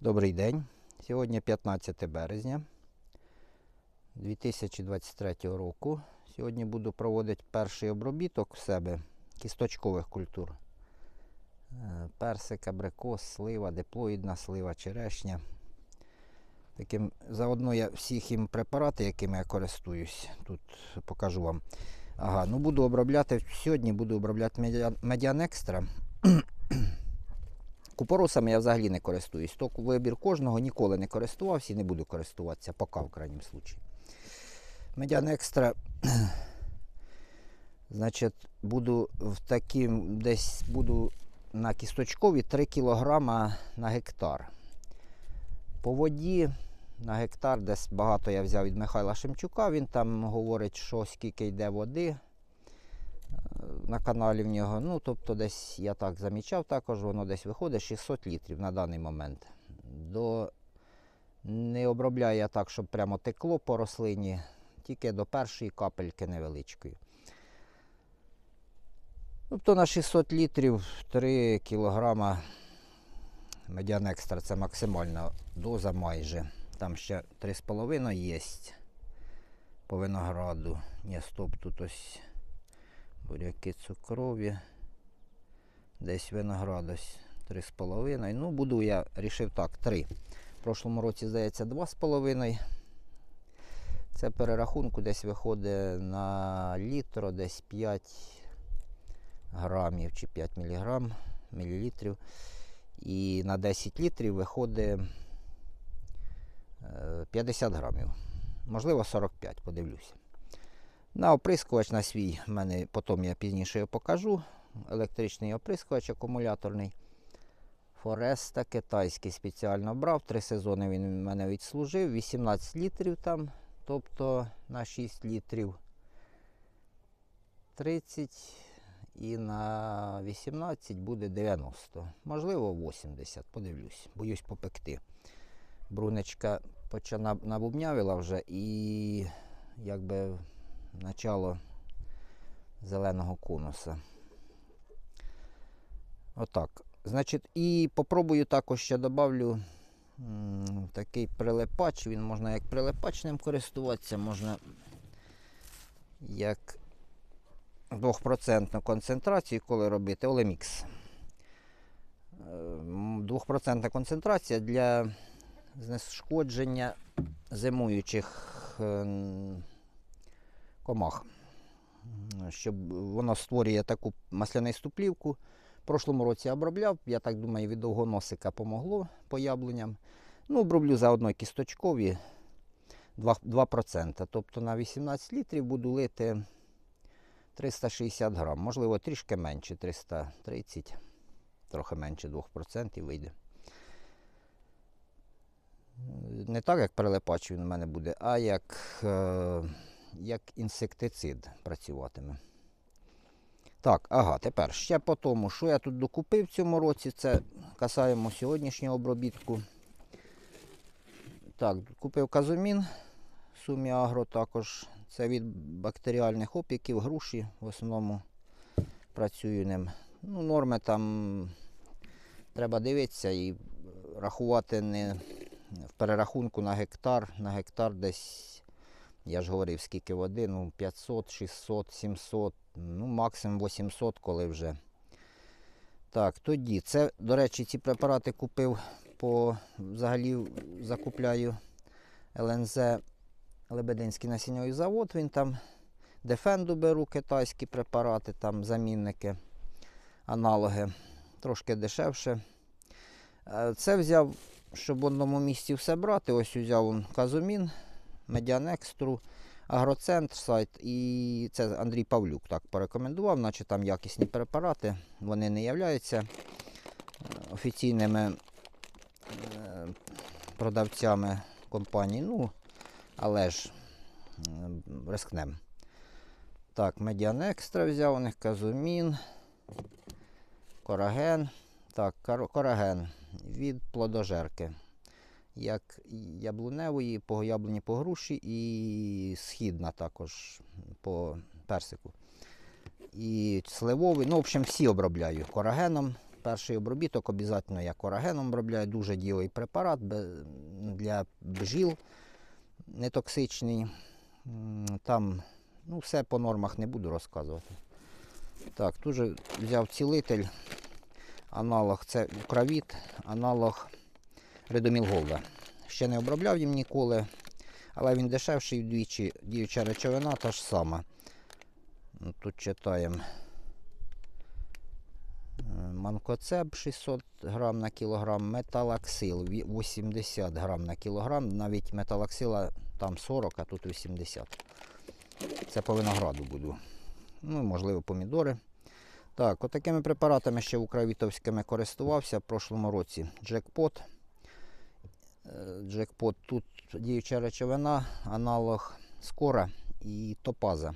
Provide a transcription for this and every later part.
Добрий день. Сьогодні 15 березня 2023 року. Сьогодні буду проводити перший обробіток в себе кісточкових культур. Е, Персик, абрикос, слива, диплоїдна слива, черешня. Таким, заодно я всіх їм препарати, якими я користуюсь, тут покажу вам. Ага, ну буду обробляти сьогодні, буду обробляти Медіан- Медіан Екстра. Купоросами я взагалі не користуюсь. То вибір кожного ніколи не користувався і не буду користуватися, поки в крайнім случаї. Медіан екстра. Значить, буду в таким, десь буду на кісточкові 3 кг на гектар. По воді на гектар, десь багато я взяв від Михайла Шемчука. Він там говорить, що скільки йде води на каналі в нього. Ну, тобто десь я так замічав, також воно десь виходить 600 літрів на даний момент. До... Не обробляю я так, щоб прямо текло по рослині, тільки до першої капельки невеличкої. Тобто на 600 літрів 3 кілограма медіан екстра це максимальна доза майже. Там ще 3,5 є по винограду. Ні, стоп, тут ось буряки цукрові. Десь виноград ось 3,5. Ну, буду я рішив так, 3. В прошлому році, здається, 2,5. Це перерахунку десь виходить на літро, десь 5 грамів чи 5 міліграм, мілілітрів. І на 10 літрів виходить е, 50 грамів. Можливо, 45, подивлюся. На оприскувач на свій, мене потім я пізніше його покажу. Електричний оприскувач акумуляторний. Фореста китайський спеціально брав. Три сезони він мене відслужив. 18 літрів там, тобто на 6 літрів 30 і на 18 буде 90. Можливо, 80, подивлюсь. Боюсь попекти. Брунечка почала набубнявила вже і якби начало зеленого конуса. Отак. Значить, і попробую також ще добавлю такий прилипач. Він можна як прилипач ним користуватися, можна як 2% концентрацію, коли робити Олемікс. 2% концентрація для знешкодження зимуючих е, комах. Щоб воно створює таку маслянисту плівку. В прошлому році обробляв, я так думаю, від довгоносика помогло по яблуням. Ну, оброблю заодно кісточкові 2%. 2%. Тобто на 18 літрів буду лити 360 грам. Можливо, трішки менше, 330, трохи менше 2% вийде. Не так, як прилипач він у мене буде, а як, е, як інсектицид працюватиме. Так, ага, тепер ще по тому, що я тут докупив в цьому році, це касаємо сьогоднішнього обробітку. Так, купив казумін, сумі агро також. Це від бактеріальних опіків, груші в основному працюю ним. Ну, норми там треба дивитися і рахувати не в перерахунку на гектар. На гектар десь, я ж говорив, скільки води, ну 500, 600, 700, ну максимум 800, коли вже. Так, тоді. Це, до речі, ці препарати купив по взагалі закупляю ЛНЗ Лебединський насіннєвий завод. Він там дефенду беру китайські препарати, там замінники, аналоги. Трошки дешевше. Е, Це взяв, щоб в одному місці все брати. Ось взяв он казумін, медіанекстру, агроцентр сайт. І це Андрій Павлюк так порекомендував, наче там якісні препарати. Вони не являються е, офіційними е, продавцями компанії. Ну, але ж рискнем. Так, Медіан Екстра взяв у них казумін, кораген. Так, кораген від плодожерки. Як яблуневої, по яблуні по груші і східна також по персику. І сливовий. Ну, в общем, всі обробляю корагеном. перший обробіток обов'язково я корагеном обробляю, дуже дієвий препарат для бджіл нетоксичний. Там ну, все по нормах не буду розказувати. Так, тут же взяв цілитель, аналог це Укравіт, аналог Редоміл Голда. Ще не обробляв їм ніколи, але він дешевший вдвічі, діюча речовина та ж сама. Ну, Тут читаємо е, манкоцеб 600 грам на кілограм, металаксил 80 грам на кілограм, навіть металаксила там 40, а тут 80. Це по винограду буду. Ну, можливо, помідори. Так, отакими препаратами ще українськими користувався в прошлому році. Джекпот. Джекпот тут діюча речовина, аналог скора і топаза.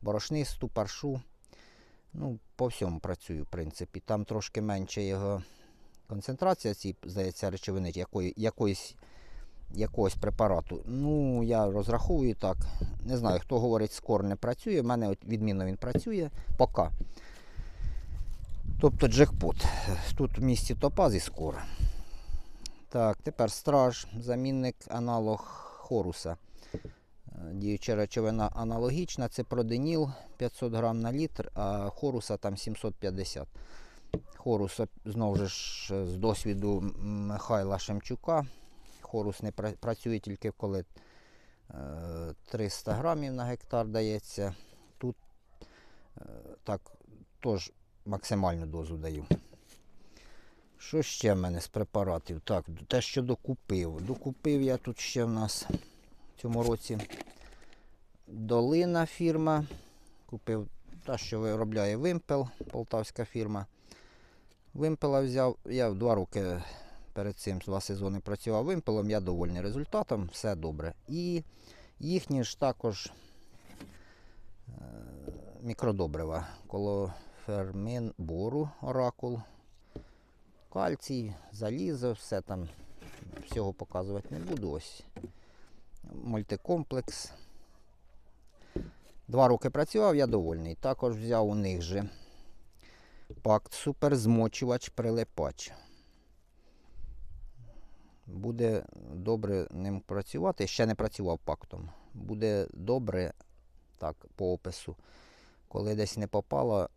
Борошнисту, паршу. Ну, по всьому працюю, в принципі. Там трошки менше його концентрація цієї, здається, речовини, якої, якоїсь, якогось препарату. Ну, я розраховую так. Не знаю, хто говорить, скор не працює. У мене відмінно він працює поки. Тобто джекпот. Тут в місті топаз і скор. Так, тепер страж, замінник, аналог хоруса. Е, Діюча речовина аналогічна, це проденіл 500 грам на літр, а хоруса там 750. Хоруса знову ж е, з досвіду Михайла Шемчука. Хорус не працює тільки коли е, 300 грамів на гектар дається. Тут е, так теж максимальну дозу даю. Що ще в мене з препаратів? Так, те, що докупив. Докупив я тут ще в нас в цьому році долина фірма. Купив та, що виробляє вимпел, полтавська фірма. Вимпела взяв. Я два роки перед цим два сезони працював вимпелом, я довольний результатом, все добре. І їхні ж також е, мікродобрива. Колофермин бору, оракул, кальцій, залізо, все там. Всього показувати не буду. Ось мультикомплекс. Два роки працював, я довольний. Також взяв у них же пакт суперзмочувач прилипач. Буде добре ним працювати. Ще не працював пактом. Буде добре, так, по опису. Коли десь не попало,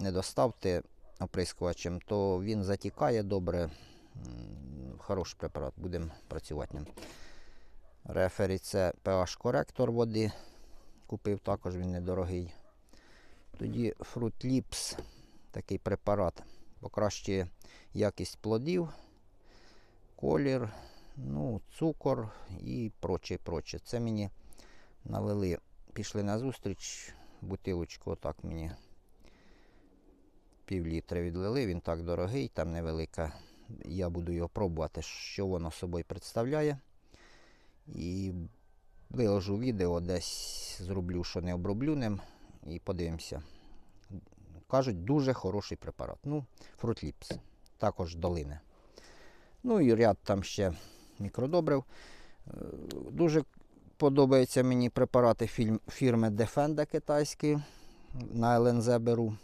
не доставте оприскувачем, то він затікає добре. Хороший препарат, будемо працювати ним. Рефері це pH коректор води. Купив також він недорогий. Тоді Fruit Lips, такий препарат, покращує якість плодів, колір, ну, цукор і проче, проче. Це мені налили, пішли на зустріч, бутилочку отак мені пів літра відлили, він так дорогий, там невелика. Я буду його пробувати, що воно собою представляє. І виложу відео, десь зроблю, що не оброблю ним, і подивимося. Кажуть, дуже хороший препарат. Ну, Lips, також долини. Ну і ряд там ще мікродобрив. Е, Дуже подобаються мені препарати фірми Defenda китайської. На ЛНЗ беру.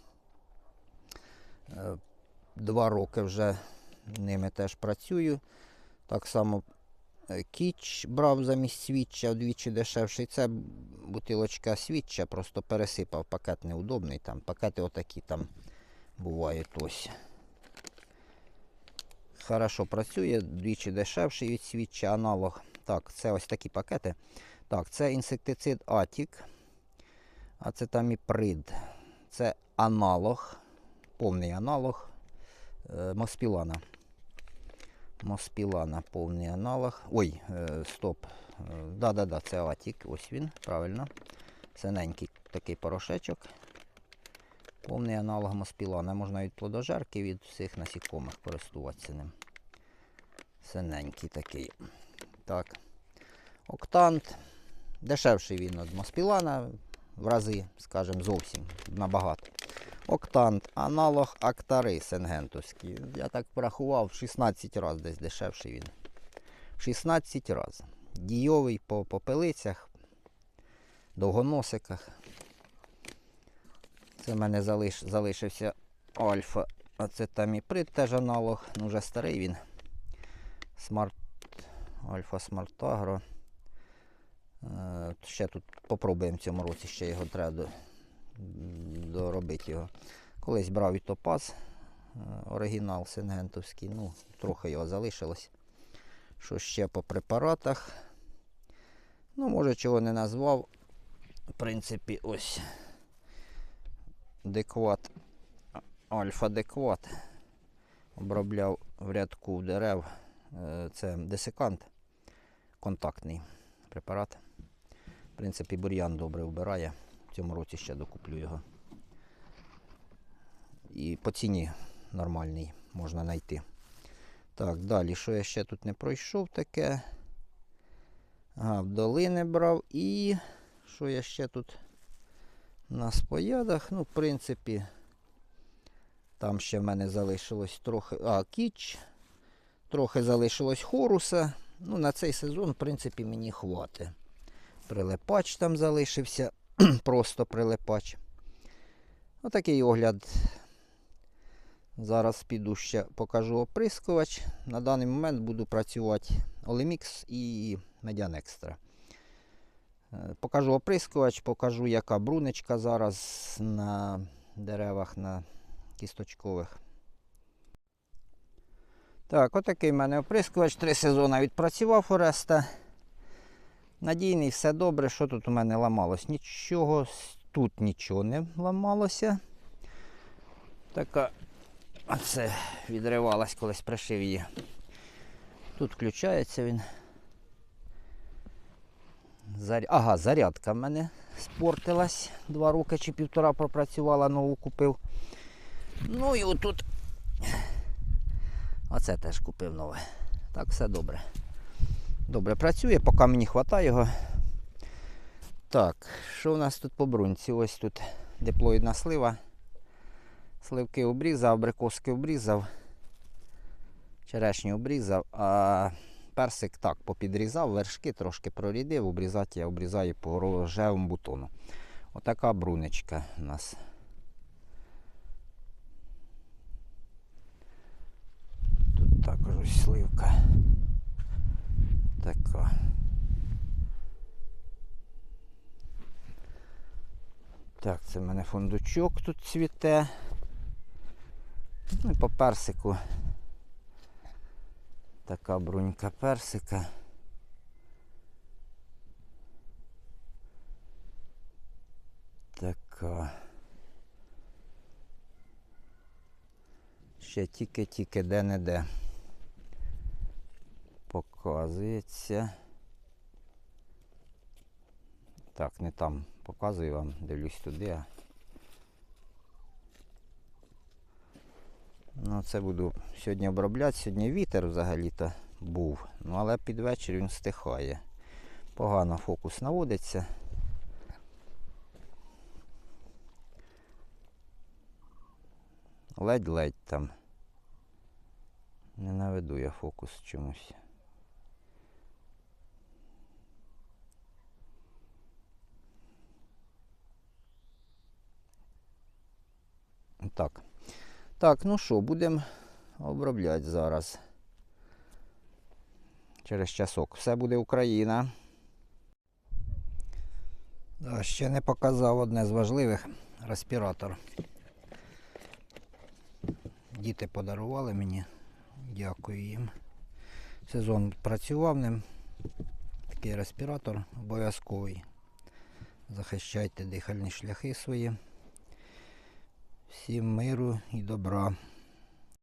Два роки вже ними теж працюю. Так само е, кіч брав замість свідча, вдвічі дешевший. Це бутилочка свідча, просто пересипав. Пакет неудобний. Там пакети отакі там бувають ось. Хорошо працює, двічі дешевший від свідча, аналог. Так, це ось такі пакети. Так, це інсектицид Атік. Ацетаміприд. Це аналог, повний аналог е, Моспілана. Моспілана повний аналог. Ой, е, стоп. Е, Да-да-да, це Атік. Ось він, правильно. Синенький такий порошечок. Повний аналог Моспілана. Можна від плодожерки, від всіх насікомих користуватися ним. Синенький такий. Так. Октант. Дешевший він від Моспілана в рази, скажімо, зовсім набагато. Октант, аналог Актари Сенгентовський. Я так порахував, 16 разів десь дешевший він. 16 разів. Дійовий по попелицях, довгоносиках. Це в мене залиш, залишився альфа Оце там і прит теж аналог, ну вже старий він. Смарт Альфа Смарт Агро. Е, Ще тут попробуємо в цьому році, ще його треба доробити його. Колись брав і топаз, е, оригінал сингентовський, ну, трохи його залишилось. Що ще по препаратах? Ну, може, чого не назвав. В принципі, ось декват, альфа декват. Обробляв в рядку дерев. Е, Це десикант контактний препарат. В принципі, бур'ян добре вбирає. В цьому році ще докуплю його. І по ціні нормальний можна знайти. Так, далі, що я ще тут не пройшов таке? Ага, в долини брав і що я ще тут на споядах? Ну, в принципі, там ще в мене залишилось трохи. А, кіч. Трохи залишилось хоруса. Ну, на цей сезон, в принципі, мені хватить. Прилипач там залишився. Просто прилипач. Отакий огляд. Зараз піду ще покажу оприскувач. На даний момент буду працювати Олемікс і Медіан Екстра. Е, Покажу оприскувач, покажу, яка брунечка зараз на деревах на кісточкових. Так, отакий в мене оприскувач. Три сезони відпрацював Фореста. Надійний, все добре. Що тут у мене ламалось? Нічого, тут нічого не ламалося. Така оце відривалась, колись пришив її. Тут включається він. Заря... Ага, зарядка в мене спортилась. Два роки чи півтора пропрацювала, нову купив. Ну і отут. Оце теж купив нове. Так, все добре. Добре працює, поки мені вистачає його. Так, що у нас тут по брунці? Ось тут диплоїдна слива. Сливки обрізав, абрикоски обрізав, черешню обрізав, а персик так попідрізав, вершки трошки прорідив, обрізати я обрізаю по рожевому бутону. Отака брунечка у нас. Тут також ось сливка. Така. Так, це в мене фундучок тут цвіте. Ну і по персику. Така брунька персика. Така. Ще тільки-тільки де-не-де показується. Так, не там показую вам, дивлюсь туди. а Ну, це буду сьогодні обробляти. Сьогодні вітер взагалі-то був. Ну, але під вечір він стихає. Погано фокус наводиться. Ледь-ледь там. Не наведу я фокус чомусь. Так. Так, ну що, будемо обробляти зараз. Через часок. Все буде Україна. Да, ще не показав одне з важливих респіратор. Діти подарували мені. Дякую їм. Сезон працював ним. Такий респіратор обов'язковий. Захищайте дихальні шляхи свої. Всім миру і добра.